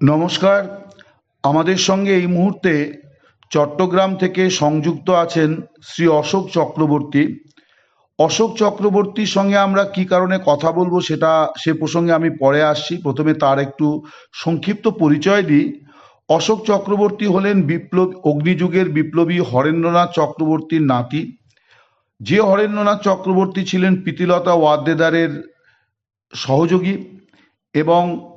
নমস্কার। আমাদের সঙ্গে এই মুহূর্তে চট্টগ্রাম থেকে সংযুক্ত আছেন শ্রী অশোক চক্রবর্তী। অশোক চক্রবর্তীর সঙ্গে আমরা কি কারণে কথা বলব সেটা, সে প্রসঙ্গে আমি পরে আসছি। প্রথমে তার একটু সংক্ষিপ্ত পরিচয় দিই। অশোক চক্রবর্তী হলেন বিপ্লব, অগ্নিযুগের বিপ্লবী হরেন্দ্রনাথ চক্রবর্তীর নাতি। যে হরেন্দ্রনাথ চক্রবর্তী ছিলেন প্রীতিলতা ওয়াদ্দেদারের সহযোগী এবং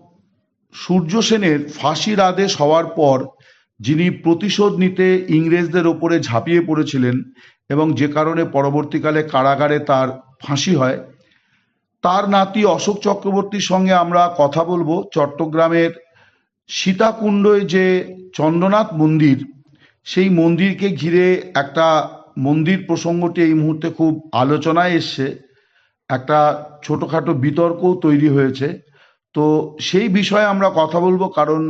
সূর্য সেনের ফাঁসির আদেশ হওয়ার পর যিনি প্রতিশোধ নিতে ইংরেজদের ওপরে ঝাঁপিয়ে পড়েছিলেন এবং যে কারণে পরবর্তীকালে কারাগারে তার ফাঁসি হয়, তার নাতি অশোক চক্রবর্তীর সঙ্গে আমরা কথা বলব। চট্টগ্রামের সীতাকুণ্ডয় যে চন্দ্রনাথ মন্দির, সেই মন্দিরকে ঘিরে একটা মন্দির প্রসঙ্গটি এই মুহূর্তে খুব আলোচনায় এসছে। একটা ছোটোখাটো বিতর্কও তৈরি হয়েছে। তো সেই বিষয়ে আমরা কথা বলব কারণ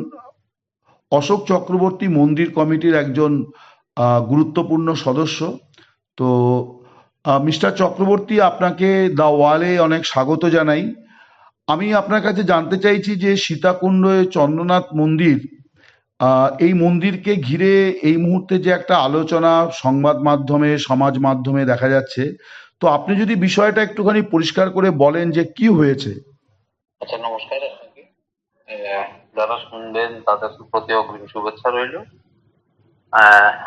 অশোক চক্রবর্তী মন্দির কমিটির একজন গুরুত্বপূর্ণ সদস্য। তো মিস্টার চক্রবর্তী, আপনাকে দা ওয়ালে অনেক স্বাগত জানাই। আমি আপনার কাছে জানতে চাইছি যে সীতাকুণ্ড চন্দ্রনাথ মন্দির এই মন্দিরকে ঘিরে এই মুহূর্তে যে একটা আলোচনা সংবাদ মাধ্যমে, সমাজ মাধ্যমে দেখা যাচ্ছে। তো আপনি যদি বিষয়টা একটুখানি পরিষ্কার করে বলেন যে কি হয়েছে। আচ্ছা নমস্কার যারা শুনবেন, তাদের প্রতি অগ্রিম শুভেচ্ছা রইল।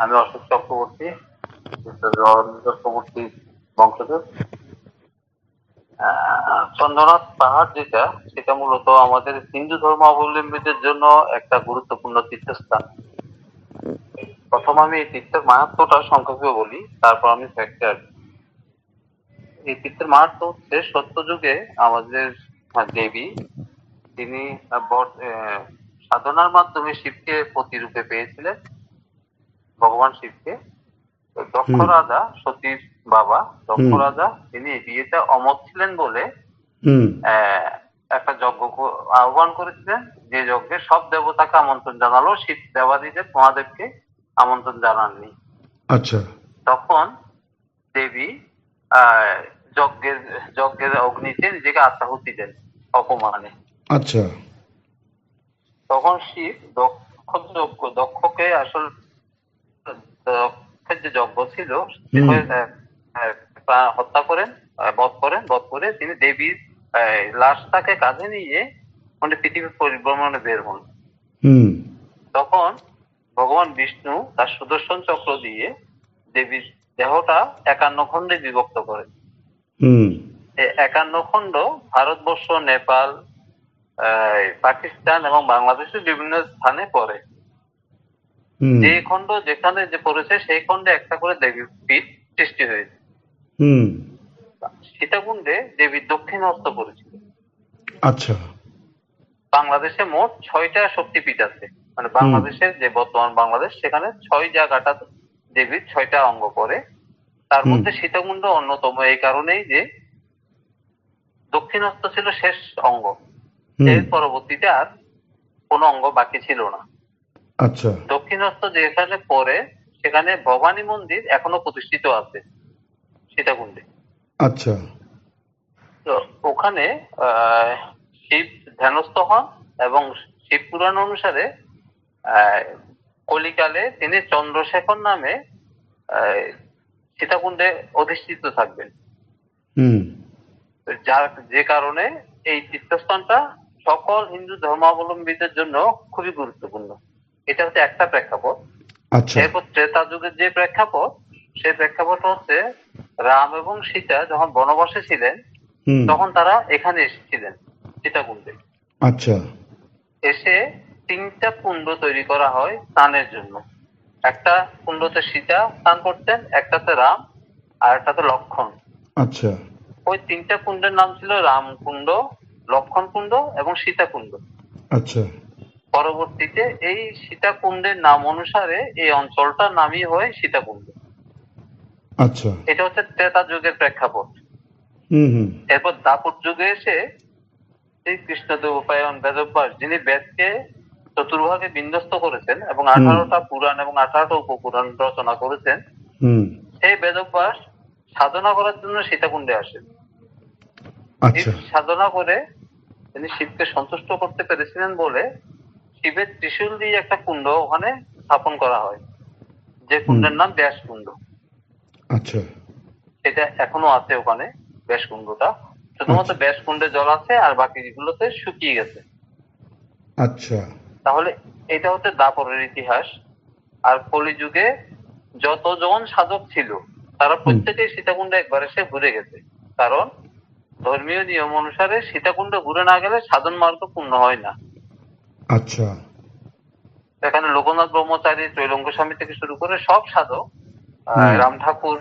আমি অশোক চক্রবর্তী চক্রবর্তী বংশধর। চন্দ্রনাথ পাহাড় যেটা, সেটা মূলত আমাদের হিন্দু ধর্মাবলম্বীদের জন্য একটা গুরুত্বপূর্ণ তীর্থস্থান। প্রথম আমি এই তীর্থের মাহাত্মটা সংক্ষেপে বলি, তারপর আমি ফ্যাক্টর এই তীর্থের মাহাত্ম হচ্ছে সত্যযুগে আমাদের দেবী তিনি সাধনার মাধ্যমে শিবকে প্রতিরূপে পেয়েছিলেন ভগবান শিবকে। দক্ষ রাজা সতীর বাবা দক্ষ রাজা তিনি বিয়েতে অমত ছিলেন বলে একটা যজ্ঞ আহ্বান করেছিলেন। যে যজ্ঞে সব দেবতাকে আমন্ত্রণ জানালো শিব দেবাদিদেব মহাদেবকে আমন্ত্রণ জানাননি। আচ্ছা। তখন দেবী আহ, যজ্ঞের যজ্ঞের অগ্নিতে নিজেকে আত্মাহুতি দেন অপমানে। আচ্ছা। তখন শিব দক্ষ যজ্ঞ দক্ষকে আসল দক্ষের যে যজ্ঞ ছিল হত্যা করেন বধ করেন বধ করে তিনি দেবীর লাশটাকে কাঁধে নিয়ে মানে পৃথিবী পরিভ্রমণে বের হন। তখন ভগবান বিষ্ণু তার সুদর্শন চক্র দিয়ে দেবীর দেহটা একান্ন খণ্ডে বিভক্ত করেন। একান্ন খণ্ড ভারতবর্ষ নেপাল পাকিস্তান এবং বাংলাদেশের বিভিন্ন স্থানে পড়ে। যে খণ্ড যেখানে যে পড়েছে সেই খণ্ডে একটা করে দেবীর পীঠ সৃষ্টি হয়েছে। সীতাকুণ্ডে দেবীর দক্ষিণ হস্ত পড়েছিল। আচ্ছা। বাংলাদেশে মোট ছয়টা শক্তিপীঠ আছে। মানে বাংলাদেশের যে বর্তমান বাংলাদেশ সেখানে ছয় জায়গাটা দেবীর ছয়টা অঙ্গ পড়ে। তার মধ্যে সীতাকুণ্ড অন্যতম এই কারণেই যে দক্ষিণহস্ত ছিল শেষ অঙ্গ। এর পরবর্তীতে আর কোনো অঙ্গ বাকি ছিল না। আচ্ছা। দক্ষিণহস্ত যেখানে পড়ে সেখানে ভবানী মন্দির এখনও প্রতিষ্ঠিত আছে সীতাকুণ্ডে। আচ্ছা। তো ওখানে আহ, শিব ধ্যানস্থ হন এবং শিব পুরাণ অনুসারে আহ, কলিকালে তিনি চন্দ্রশেখর নামে সীতাকুণ্ডে অধিষ্ঠিত থাকবেন। যার যে কারণে এই তীর্থস্থানটা সকল হিন্দু ধর্মাবলম্বীদের জন্য খুবই গুরুত্বপূর্ণ। এটা হচ্ছে একটা প্রেক্ষাপট। আচ্ছা। এরপর ত্রেতা যুগের যে প্রেক্ষাপট সেই প্রেক্ষাপট হচ্ছে রাম এবং সীতা যখন বনবাসে ছিলেন তখন তারা এখানে এসেছিলেন সীতাকুণ্ডে। আচ্ছা। এসে তিনটা কুণ্ড তৈরি করা হয় স্নানের জন্য। একটা কুণ্ডতে সীতা স্নান করতেন একটাতে রাম আর একটাতে লক্ষণ। আচ্ছা। ওই তিনটা কুণ্ডের নাম ছিল রামকুণ্ড লক্ষণ কুণ্ড এবং সীতাকুণ্ড। আচ্ছা। পরবর্তীতে এই সীতাকুণ্ডের নাম অনুসারে এই অঞ্চলটার নামই হয় সীতাকুণ্ড। আচ্ছা। এটা হচ্ছে ত্রেতা যুগের প্রেক্ষাপট। হুম হুম। এরপর দাপর যুগে এসে শ্রী কৃষ্ণদেব উপায়ন বেদব্যাস যিনি বেদকে চতুর্ভাগে বিন্যস্ত করেছেন এবং আঠারোটা পুরাণ এবং আঠারোটা উপপুরাণ রচনা করেছেন। সেই বেদব্যাস সাধনা করার জন্য সীতাকুণ্ডে আসেন। আচ্ছা। সাধনা করে তিনি শিবকে সন্তুষ্ট করতে পেরেছিলেন বলে শিবের ত্রিশূল দিয়ে একটা কুণ্ড ওখানে স্থাপন করা হয় যে কুণ্ডের নাম ব্যাস কুণ্ড আচ্ছা। এটা এখনও আছে ওখানে ব্যাস কুণ্ডটা শুধুমাত্র ব্যাস কুণ্ডে জল আছে আর বাকি গুলোতে শুকিয়ে গেছে। আচ্ছা। তাহলে এটা হচ্ছে দাপরের ইতিহাস। আর কলিযুগে যতজন সাধক ছিল তারা প্রত্যেকেই সীতাকুণ্ড একবার এসে ঘুরে গেছে। কারণ ধর্মীয় নিয়ম অনুসারে সীতাকুণ্ড ঘুরে না গেলে সাধন মার্গ পূর্ণ হয় না। আচ্ছা। এখানে লোকনাথ ব্রহ্মচারী ত্রৈলঙ্গ স্বামী থেকে শুরু করে সব সাধক রাম ঠাকুর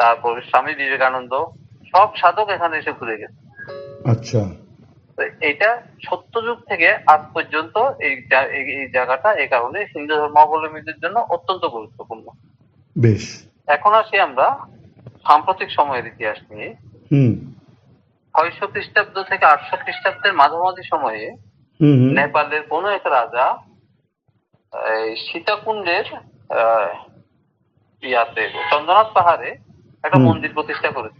তারপর স্বামী বিবেকানন্দ সব সাধক এখানে এসে ঘুরে গেছে। আচ্ছা। তো এটা সত্যযুগ থেকে আজ পর্যন্ত এই জায়গাটা এই কারণে হিন্দু ধর্মাবলম্বীদের জন্য অত্যন্ত গুরুত্বপূর্ণ। বেশ। এখন আসি আমরা সাম্প্রতিক সময়ের ইতিহাস নিয়ে। ছয়শো খ্রিস্টাব্দ থেকে আটশো খ্রিস্টাব্দের মাঝামাঝি সময়ে নেপালের কোন এক রাজা এই সীতাকুণ্ডের আহ, ইয়াতে চন্দ্রনাথ পাহাড়ে একটা মন্দির প্রতিষ্ঠা আচ্ছা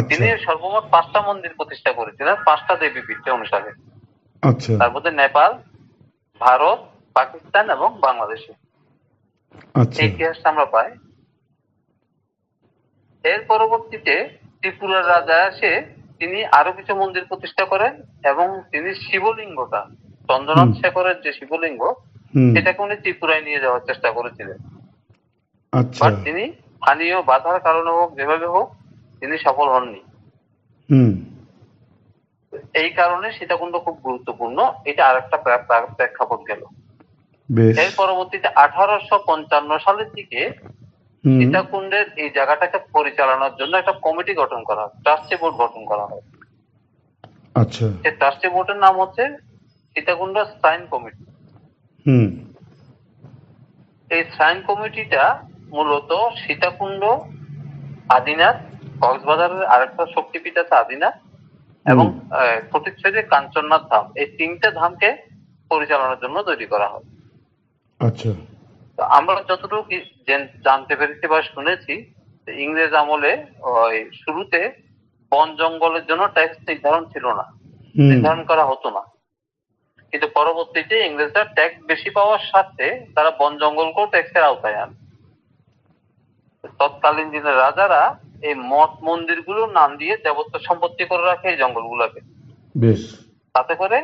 তিনি সর্বমোট পাঁচটা মন্দির প্রতিষ্ঠা করেছিলেন পাঁচটা দেবী পীঠ অনুসারে। আচ্ছা। তার মধ্যে নেপাল ভারত পাকিস্তান এবং বাংলাদেশে। আচ্ছা। ইতিহাসটা আমরা পাই। এর পরবর্তীতে ত্রিপুরার রাজা এসে তিনি আরও কিছু মন্দির প্রতিষ্ঠা করেন এবং তিনি শিবলিঙ্গটা চন্দ্রনাথ। শেখরের যে শিবলিঙ্গ সেটাকে উনি ত্রিপুরায় নিয়ে যাওয়ার চেষ্টা করেছিলেন। আচ্ছা। তিনি স্থানীয় বাধার কারণে হোক যেভাবে হোক তিনি সফল হননি। এই কারণে সীতাকুণ্ড খুব গুরুত্বপূর্ণ। এটা আর একটা প্রেক্ষাপট গেল। এর পরবর্তীতে আঠারোশো পঞ্চান্ন সালের দিকে সীতাকুণ্ডের এই জায়গাটাকে পরিচালনার জন্য একটা কমিটি গঠন করা হয়। ট্রাস্টি বোর্ড গঠন করা হয়। আচ্ছা। সেই ট্রাস্টি বোর্ডের নাম হচ্ছে সীতাকুণ্ড সাইন কমিটি। হুম। এই সাইন কমিটিটা মূলত সীতাকুণ্ড আদিনাথ কক্সবাজারের আরেকটা শক্তিপীঠ আছে আদিনাথ এবং প্রতিচ্ছবি কাঞ্চননাথ ধাম। এই তিনটে ধামকে পরিচালনার জন্য তৈরি করা হয়। আচ্ছা। তো আমরা যতটুকু জানতে পেরেছি বা শুনেছি ইংরেজ আমলে ওই শুরুতে বন জঙ্গলের জন্য ট্যাক্স নির্ধারণ ছিল না। নির্ধারণ করা হতো না। কিন্তু পরবর্তীতে ইংরেজরা ট্যাক্স বেশি পাওয়ার সাথে তারা বন জঙ্গলকেও ট্যাক্সের আওতায় আন। তৎকালীন দিনের রাজারা এই মঠ মন্দির মন্দিরগুলোর নাম দিয়ে দেবত্ব সম্পত্তি করে রাখে এই জঙ্গলগুলোকে। বেশ। তাতে করে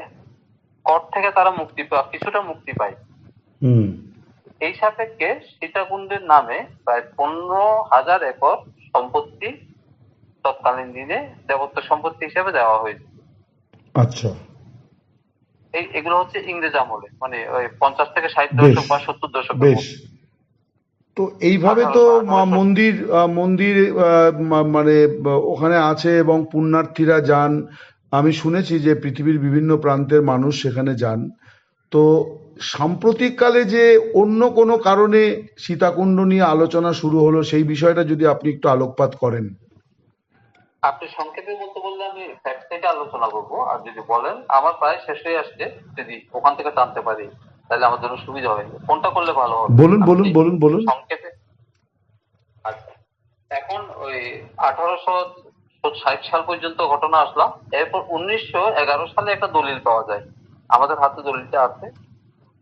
কর থেকে তারা মুক্তি পায় কিছুটা মুক্তি পায়। এই সাপেক্ষে সীতাকুণ্ডের নামে প্রায় পনেরো হাজার একর সম্পত্তি তৎকালীন দিনে দেবত্ব সম্পত্তি হিসেবে দেওয়া হয়েছে। আচ্ছা। এই এগুলো হচ্ছে ইংরেজ আমলে মানে ওই পঞ্চাশ থেকে ষাট দশক বা সত্তর দশক তো এইভাবে তো মা- মন্দির আহ, মন্দির আহ, মা- মানে ওখানে আছে এবং পুণ্যার্থীরা যান। আমি শুনেছি যে পৃথিবীর বিভিন্ন প্রান্তের মানুষ সেখানে যান। তো সাম্প্রতিককালে যে অন্য কোনো কারণে সীতাকুণ্ড নিয়ে আলোচনা শুরু হলো সেই বিষয়টা যদি আপনি একটু আলোকপাত করেন। আপনি সংক্ষেপে বলতে বললে আমি ফ্যাক্ট থেকে আলোচনা করব। আর যদি বলেন আমার প্রায় শেষ হয়ে আসছে যদি ওখান থেকে টানতে পারি। তাহলে আমার জন্য সুবিধা হবে। কোনটা করলে ভালো হবে। বলুন বলুন বলুন বলুন। সংক্ষেপে আচ্ছা। এখন ওই আঠারোশো ষাট সাল পর্যন্ত ঘটনা আসলাম এরপর উনিশশো এগারো সালে একটা দলিল পাওয়া যায়। আমাদের হাতে দলিলটা আছে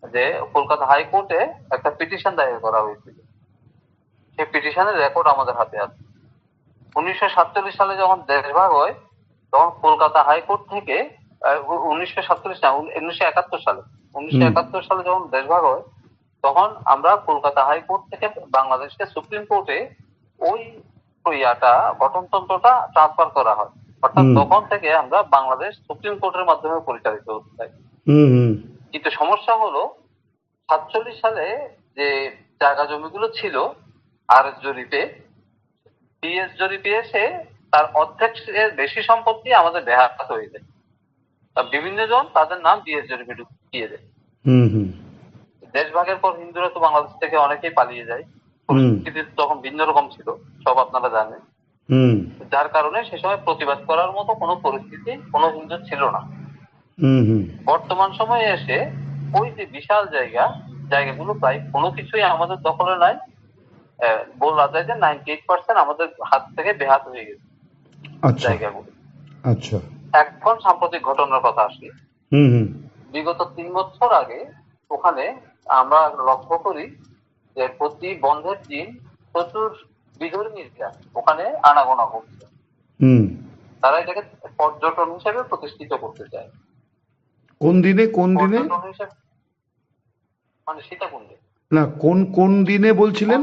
যে কলকাতা হাইকোর্টে একটা পিটিশন দায়ের করা হয়েছিল। সেই পিটিশনের রেকর্ড আমাদের হাতে আছে। উনিশশো সাতচল্লিশ সালে যখন দেশভাগ হয় তখন কলকাতা হাইকোর্ট থেকে উনিশশো সাতচল্লিশ না উনিশশো একাত্তর সালে উনিশশো একাত্তর সালে যখন দেশভাগ হয় তখন আমরা কলকাতা হাইকোর্ট থেকে বাংলাদেশকে সুপ্রিম কোর্টে ওই ইয়াটা গঠনতন্ত্রটা ট্রান্সফার করা হয়। অর্থাৎ তখন থেকে আমরা বাংলাদেশ সুপ্রিম কোর্টের মাধ্যমে পরিচালিত হতে থাকি কিন্তু সমস্যা হলো সাতচল্লিশ সালে যে জায়গা জমিগুলো ছিল আর জরিপে ডিএস জরিপে এসে তার অর্ধেক বেশি সম্পত্তি আমাদের বেহাত হয়ে যায়। বিভিন্ন জন তাদের নাম দেয় হুম হুম। দেশভাগের পর হিন্দুরা তো বাংলাদেশ থেকে অনেকেই পালিয়ে যায়। পরিস্থিতি তখন ভিন্ন রকম ছিল সব আপনারা জানেন। যার কারণে সে সময় প্রতিবাদ করার মতো কোনো পরিস্থিতি কোনো হিন্দু ছিল না। হুম হুম। বর্তমান সময়ে এসে ওই যে বিশাল জায়গা জায়গাগুলো প্রায় কোনো কিছুই আমাদের দখলে নাই। বলা যায় যে নাইনটি এইট পার্সেন্ট আমাদের হাত থেকে বেহাত হয়ে গেছে আচ্ছা। জায়গাগুলো। আচ্ছা। এখন সাম্প্রতিক ঘটনার কথা আসি। বিগত তিন বছর আগে ওখানে আমরা লক্ষ্য করি যে প্রতি বন্ধের দিন প্রচুর বিধর্মীরা ওখানে আনাগোনা করছে। তারা এটাকে পর্যটন হিসেবে প্রতিষ্ঠিত করতে চায়। কোন দিনে কোন দিনে? মানে সীতাকুণ্ডে না কোন কোন দিনে বলছিলেন?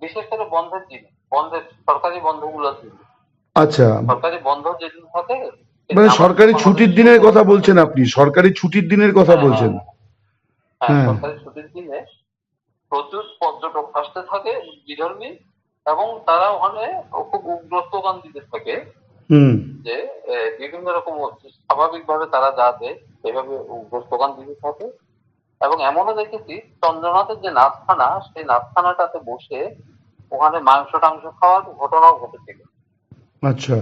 বিশেষ করে বন্ধের দিনে বন্ধের সরকারি বন্ধগুলোর দিনে। আচ্ছা। সরকারি বন্ধ যেদিন থাকে মানে সরকারি ছুটির দিনের কথা বলছেন আপনি সরকারি ছুটির দিনের কথা বলছেন। হ্যাঁ হ্যাঁ। সরকারি ছুটির দিনে প্রচুর পর্যটক আসতে থাকে বিধর্মী এবং তারা ওখানে খুব উগ্র স্লোগান দিতে থাকে যে বিভিন্ন রকম স্বাভাবিকভাবে তারা যা দেয় এভাবে উগ্র স্লোগান দিতে থাকে। এবং এমনও দেখেছি চন্দ্রনাথের যে নাচখানা সেই নাচখানাটাতে বসে ওখানে মাংস টাংস খাওয়ার ঘটনাও ঘটেছিল। আচ্ছা।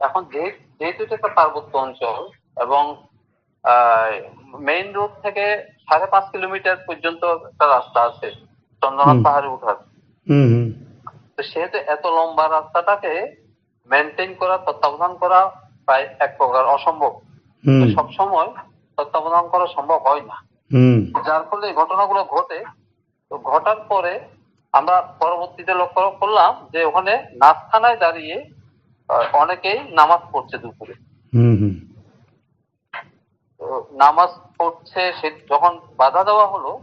এখন যে- যেহেতু এটা একটা পার্বত্য অঞ্চল এবং মেইন রোড থেকে সাড়ে পাঁচ কিলোমিটার পর্যন্ত একটা রাস্তা আছে চন্দ্রনাথ পাহাড়ে উঠার। তো সেহেতু এত লম্বা রাস্তাটাকে মেনটেন করা তত্ত্বাবধান করা প্রায় এক প্রকার অসম্ভব। হুম। সব সময় তত্ত্বাবধান করা সম্ভব হয় না। যার ফলে এই ঘটনাগুলো ঘটে। তো ঘটার পরে আমরা পরবর্তীতে লক্ষ্য করলাম যে ওখানে নাচখানায় দাঁড়িয়ে অনেকেই নামাজ পড়ছে দুপুরে। তো নামাজ পড়ছে সে যখন বাধা দেওয়া হলো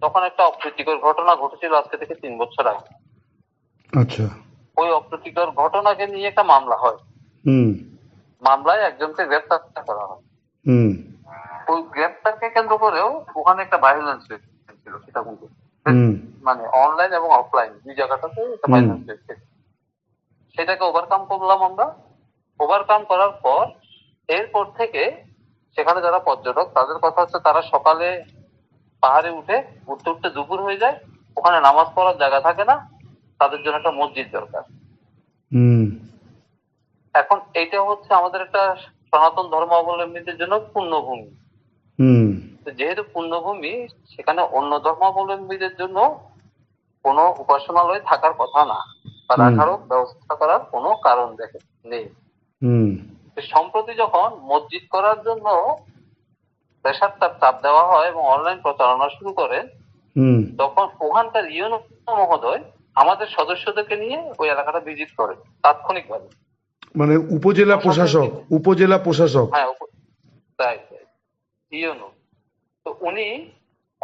তখন একটা অপ্রীতিকর ঘটনা ঘটেছিল আজকে থেকে তিন বছর আগে। আচ্ছা। ওই অপ্রীতিকর ঘটনাকে নিয়ে একটা মামলা হয়। হুম। মামলায় একজনকে গ্রেপ্তার করা হয়। হুম। ওই গ্রেপ্তারকে কেন্দ্র করেও ওখানে একটা ভায়োলেন্স ছিল হুম। মানে অনলাইন এবং অফলাইন দুই জায়গাটাতে একটা। ভায়োলেন্স হয়েছে। সেটাকে ওভারকাম করলাম আমরা। ওভারকাম করার পর এরপর থেকে সেখানে যারা পর্যটক তাদের কথা হচ্ছে তারা সকালে পাহাড়ে উঠে উঠতে উঠতে দুপুর হয়ে যায়। ওখানে নামাজ পড়ার জায়গা থাকে না তাদের জন্য একটা মসজিদ দরকার। হুম। এখন এইটা হচ্ছে আমাদের একটা সনাতন ধর্মাবলম্বীদের জন্য তো যেহেতু পুণ্যভূমি সেখানে অন্য ধর্মাবলম্বীদের জন্য কোনো উপাসনালয় থাকার কথা না। বা রাখারও ব্যবস্থা করার কোনো কারণ দেখে নেই। সম্প্রতি যখন মসজিদ করার জন্য প্রেশার চাপ চাপ দেওয়া হয় এবং অনলাইন প্রচারণা শুরু করে তখন ওখানকার ইউনো মহোদয় আমাদের সদস্যদেরকে নিয়ে ওই এলাকাটা ভিজিট করে তাৎক্ষণিকভাবে। মানে উপজেলা প্রশাসক উপজেলা প্রশাসক। হ্যাঁ তাই তাই ইউনো তো উনি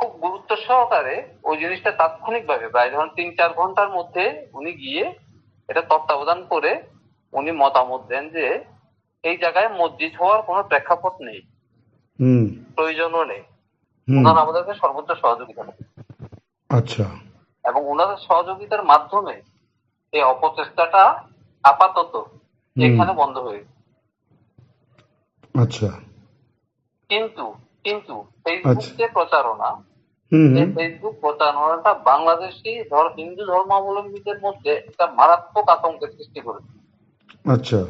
খুব গুরুত্ব সহকারে ওই জিনিসটা তাৎক্ষণিক ভাবে প্রায় ধরুন তিন চার ঘণ্টার মধ্যে উনি গিয়ে এটা তত্ত্বাবধান করে উনি মতামত দেন যে এই জায়গায় মসজিদ হওয়ার কোনো প্রেক্ষাপট নেই। প্রয়োজনও নেই। ওনারা আমাদেরকে সর্বোচ্চ সহযোগিতা আচ্ছা। এবং ওনাদের সহযোগিতার মাধ্যমে এই অপচেষ্টাটা আপাতত। এখানে বন্ধ হয়ে আচ্ছা। কিন্তু কিন্তু ফেসবুক যে প্রচারণা ফেসবুক প্রচারণাটা বাংলাদেশি ধর হিন্দু ধর্মাবলম্বীদের মধ্যে একটা মারাত্মক আতঙ্কের সৃষ্টি করেছে। আচ্ছা।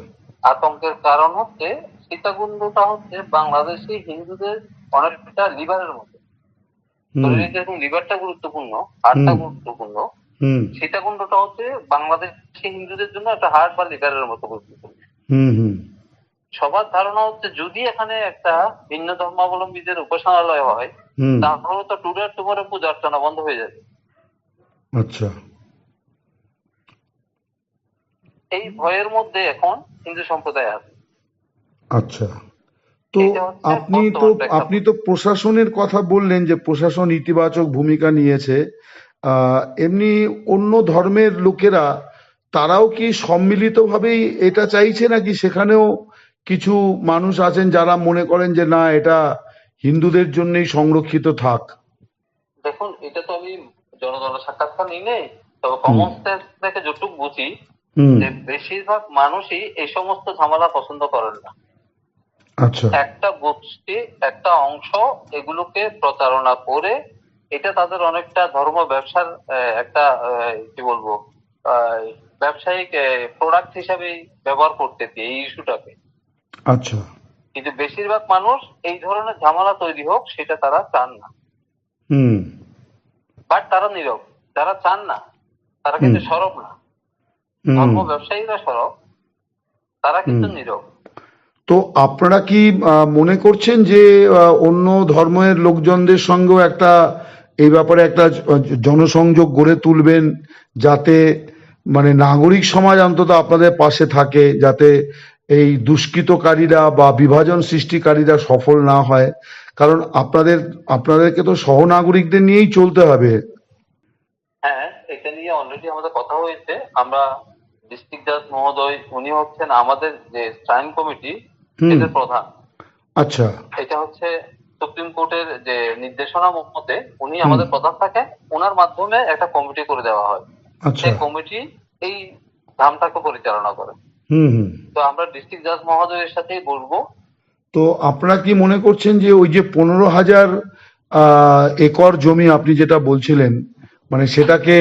আতঙ্কের কারণ হচ্ছে সীতাকুণ্ডটা হচ্ছে বাংলাদেশি হিন্দুদের অনেকটা লিভারের মতো শরীরে যেরকম লিভারটা গুরুত্বপূর্ণ হার্টটা গুরুত্বপূর্ণ হুম। সীতাকুণ্ডটা হচ্ছে বাংলাদেশি হিন্দুদের জন্য একটা হার্ট বা লিভারের মতো গুরুত্বপূর্ণ হুম হুম। সবার ধারণা হচ্ছে যদি এখানে একটা ভিন্ন ধর্মাবলম্বীদের উপাসনালয় হয় তাহলে তো টুডার টুমারে পূজা অর্চনা বন্ধ হয়ে যাবে। আচ্ছা। এই ভয়ের মধ্যে এখন হিন্দু সম্প্রদায় আছে। আচ্ছা। তো আপনি তো আপনি তো প্রশাসনের কথা বললেন যে প্রশাসন ইতিবাচক ভূমিকা নিয়েছে। আহ, এমনি অন্য ধর্মের লোকেরা তারাও কি সম্মিলিতভাবেই এটা চাইছে নাকি সেখানেও কিছু মানুষ আছেন যারা মনে করেন যে না এটা হিন্দুদের জন্যই সংরক্ষিত থাক। দেখুন এটা তো আমি জনগণ সাক্ষাৎকার নিই নেই তবে কমন সেন্স থেকে যতটুকু বুঝি যে বেশিরভাগ মানুষই এই সমস্ত ঝামেলা পছন্দ করেন না। আচ্ছা। একটা গোষ্ঠী একটা অংশ এগুলোকে প্রচারণা করে এটা তাদের অনেকটা ধর্ম ব্যবসার একটা কি বলব ব্যবসায়িক প্রোডাক্ট হিসাবে ব্যবহার করতেছে এই ইস্যুটাকে আচ্ছা। কিন্তু বেশিরভাগ মানুষ এই ধরনের ঝামেলা তৈরি হোক সেটা তারা চান না। হুম। বাট তারা নীরব। যারা চান না তারা কিন্তু সরব না। ধর্ম ব্যবসায়ীরা সরব তারা কিন্তু নীরব। তো আপনারা কি মনে করছেন যে অন্য ধর্মের লোকজনদের সঙ্গেও একটা এই ব্যাপারে একটা জনসংযোগ গড়ে তুলবেন যাতে মানে নাগরিক সমাজ অন্তত আপনাদের পাশে থাকে যাতে এই দুষ্কৃতকারীরা বা বিভাজন সৃষ্টিকারীরা সফল না হয় কারণ আপনাদের আপনাদেরকে তো সহনাগরিকদের নিয়েই চলতে হবে। হ্যাঁ এটা নিয়ে অলরেডি আমাদের কথা হয়েছে। আমরা ডিস্ট্রিক্ট জাজ মহোদয় উনি হচ্ছেন আমাদের যে স্ট্রাইন কমিটি। এদের প্রধান। আচ্ছা। এটা হচ্ছে সুপ্রিম কোর্টের যে নির্দেশনা মতে উনি আমাদের প্রধান থাকেন ওনার মাধ্যমে একটা কমিটি করে দেওয়া হয়। আচ্ছা। সেই কমিটি এই ধামটাকে পরিচালনা করে। হুম তো আমরা ডিস্ট্রিক্ট জাজ মহোদয়ের সাথেই বলব। তো আপনারা কি মনে করছেন যে ওই যে পনেরো হাজার একর জমি আপনি যেটা বলছিলেন মানে সেটাকে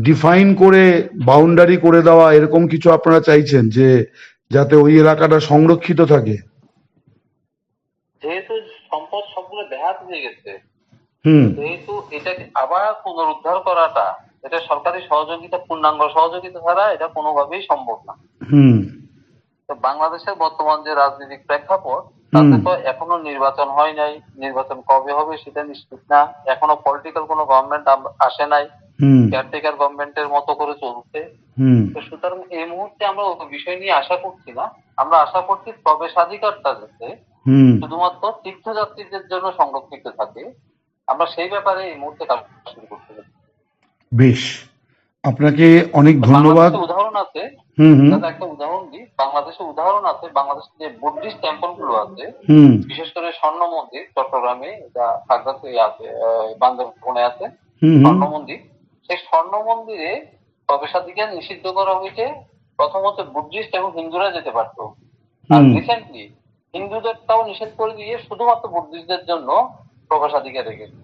ডিফাইন করে বাউন্ডারি করে দেওয়া এরকম কিছু আপনারা চাইছেন যে যাতে ওই এলাকাটা সংরক্ষিত থাকে? যেহেতু সম্পদ সবগুলো ব্যাহাত হয়ে গেছে হুম। যেহেতু এটাকে আবার পুনরুদ্ধার করাটা এটা সরকারি সহযোগিতা পূর্ণাঙ্গ সহযোগিতা ছাড়া এটা কোনোভাবেই সম্ভব না। তো বাংলাদেশের বর্তমান যে রাজনৈতিক প্রেক্ষাপট তাতে তো এখনও নির্বাচন হয় নাই নির্বাচন কবে হবে সেটা নিশ্চিত না। এখনও পলিটিক্যাল কোনো গভর্নমেন্ট আসে নাই। কেয়ারটেকার গভর্নমেন্টের মতো করে চলছে। তো সুতরাং এই মুহূর্তে আমরা ওই বিষয় নিয়ে আশা করছি না। আমরা আশা করছি প্রবেশাধিকারটা যাতে শুধুমাত্র তীর্থযাত্রীদের জন্য সংরক্ষিত থাকে। আমরা সেই ব্যাপারে এই মুহূর্তে কাজ শুরু করতে পারি বেশ। আপনাকে অনেক ধন্যবাদ। উদাহরণ আছে। দাদা একটা উদাহরণ দিই। বাংলাদেশে উদাহরণ আছে বাংলাদেশে যে বুদ্ধিস্ট টেম্পলগুলো আছে বিশেষ করে স্বর্ণ মন্দির চট্টগ্রামে এটা খাগড়াতে আছে বান্দরবনে আছে স্বর্ণ মন্দির। সেই স্বর্ণ মন্দিরে প্রবেশাধিকার নিষিদ্ধ করা হয়েছে। প্রথমত বুদ্ধিস্ট এবং হিন্দুরা যেতে পারতো। আর। রিসেন্টলি হিন্দুদেরটাও নিষেধ করে দিয়ে শুধুমাত্র বুদ্ধিস্টদের জন্য প্রবেশাধিকার রেখেছে।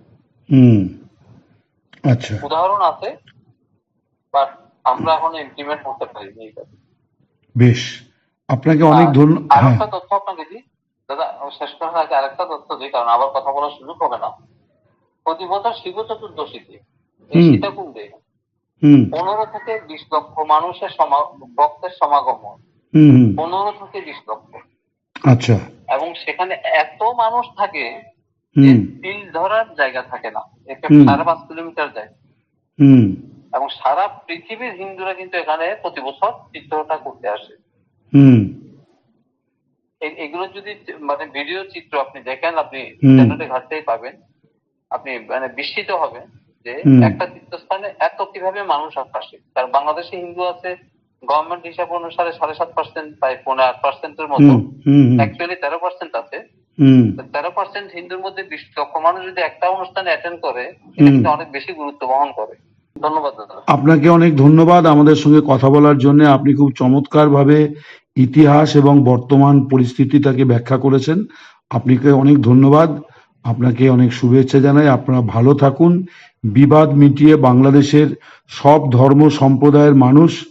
হুম। আচ্ছা। উদাহরণ আছে বাট আমরা এখন ইমপ্লিমেন্ট করতে পারিনি এই বেশ। আপনাকে অনেক ধন্যবাদ হ্যাঁ আরেকটা তথ্য আপনাকে দিই। দাদা শেষ করার আগে আরেকটা তথ্য দিই কারণ আবার কথা বলার সুযোগ হবে না। প্রতি বছর শিব চতুর্দশীতে এই সীতাকুণ্ডে পনেরো থেকে বিশ লক্ষ মানুষের সমা- ভক্তের সমাগম হয়। পনেরো থেকে বিশ লক্ষ। আচ্ছা। এবং সেখানে এত মানুষ থাকে তিল ধরার জায়গা থাকে না। হুম। সাড়ে পাঁচ কিলোমিটার যায়। এবং সারা পৃথিবীর হিন্দুরা কিন্তু এখানে প্রতি বছর চিত্রটা করতে আসে। এগুলো যদি মানে ভিডিও চিত্র আপনি দেখেন আপনি। ইন্টারনেটে ঘাটতেই পাবেন। আপনি মানে বিস্মিত হবেন যে একটা তীর্থস্থানে এত কীভাবে মানুষ আসে। কারণ বাংলাদেশে হিন্দু আছে গভর্নমেন্ট হিসাব অনুসারে সাড়ে সাত পার্সেন্ট প্রায় পনেরো আট পার্সেন্টের মতো। অ্যাকচুয়ালি তেরো পার্সেন্ট আছে। তেরো পার্সেন্ট হিন্দুর মধ্যে বিশ লক্ষ মানুষ যদি একটা অনুষ্ঠানে অ্যাটেন্ড করে এটা কিন্তু অনেক বেশি গুরুত্ব বহন করে। ধন্যবাদ দাদা। আপনাকে অনেক ধন্যবাদ আমাদের সঙ্গে কথা বলার জন্য। আপনি খুব চমৎকারভাবে ইতিহাস এবং বর্তমান পরিস্থিতিটাকে ব্যাখ্যা করেছেন। আপনাকে অনেক ধন্যবাদ। আপনাকে অনেক শুভেচ্ছা জানাই। আপনারা ভালো থাকুন। বিবাদ মিটিয়ে বাংলাদেশের সব ধর্ম সম্প্রদায়ের মানুষ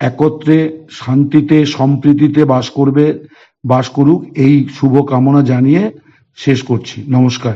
একত্রে শান্তিতে সম্প্রীতিতে বাস করবে। বাস করুক এই শুভ কামনা জানিয়ে শেষ করছি। নমস্কার।